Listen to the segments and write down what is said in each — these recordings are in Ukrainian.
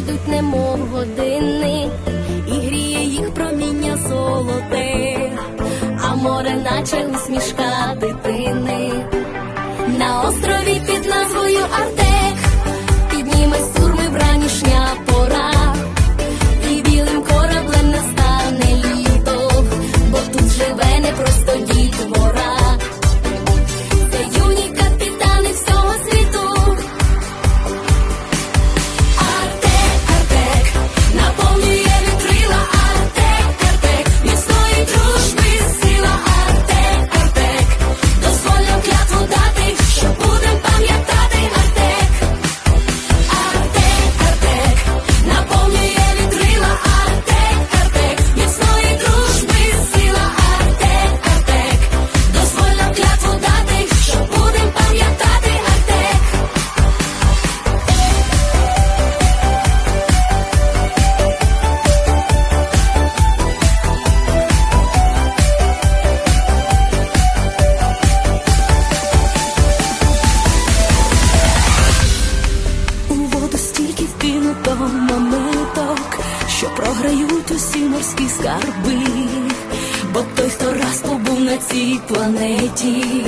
йдуть, немов години, і гріє їх проміння золоте, а море, наче усмішка дитини. На острові під назвою Артек вкинуто монеток, що програють усі морські скарби, бо той, хто раз побув на цій планеті,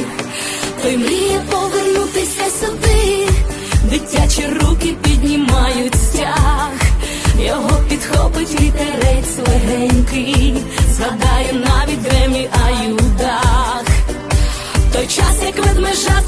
той мріє повернутися сюди, дитячі руки піднімають стяг, його підхопить вітерець легенький, згадає навіть древній аюдах. Той час, як ведмежа